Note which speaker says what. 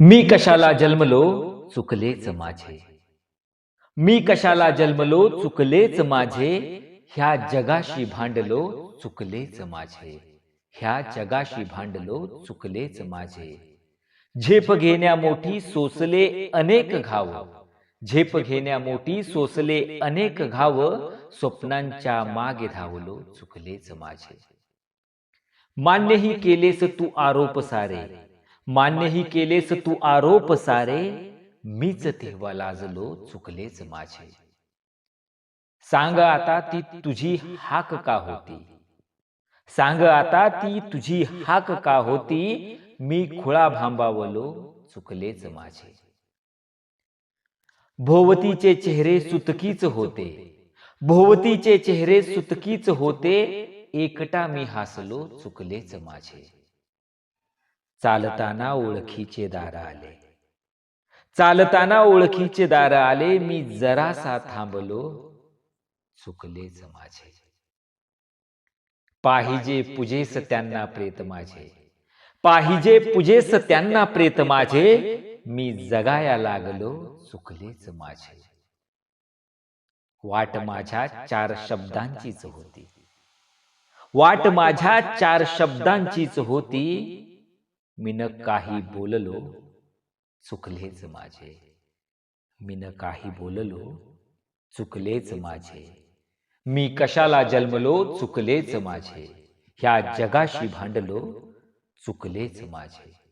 Speaker 1: मी कशाला जन्मलो चुकलेच माझे. मी कशाला जन्मलो चुकलेच माझे. ह्या जगाशी भांडलो चुकलेच माझे. ह्या जगाशी भांडलो चुकलेच माझे. झेप घेण्या मोठी सोसले अनेक घाव. झेप घेण्या मोठी सोसले अनेक घाव. स्वप्नांच्या मागे धावलो चुकलेच माझे. मान्यही केलेस तू आरोप सारे. मान्यही केलेस तू आरोप सारे मीच तेव्हा लाजलो चुकलेच माझे. सांग आता ती तुझी हाक का होती? सांग आता ती तुझी हाक का होती? मी खुळा भांबावलो चुकलेच माझे. भोवतीचे चेहरे सुतकीच होते. भोवतीचे चेहरे सुतकीच होते. एकटा मी हसलो चुकलेच माझे. चालताना ओळखीचे दार आले. चालताना ओळखीचे दार आले मी जरासा थांबलो. चुकलेच माझे. पाहिजे पुजेस त्यांना प्रेत माझे. पाहिजे पुजेस त्यांना प्रेत माझे. मी जगाया लागलो चुकलेच माझे. वाट माझ्या चार शब्दांचीच होती. वाट माझ्या चार शब्दांचीच होती. मिन काही बोललो चुकलेच माझे. मिन काही बोललो चुकलेच माझे. मी कशाला जन्मलो चुकलेच माझे. ह्या जगाशी भांडलो चुकलेच माझे.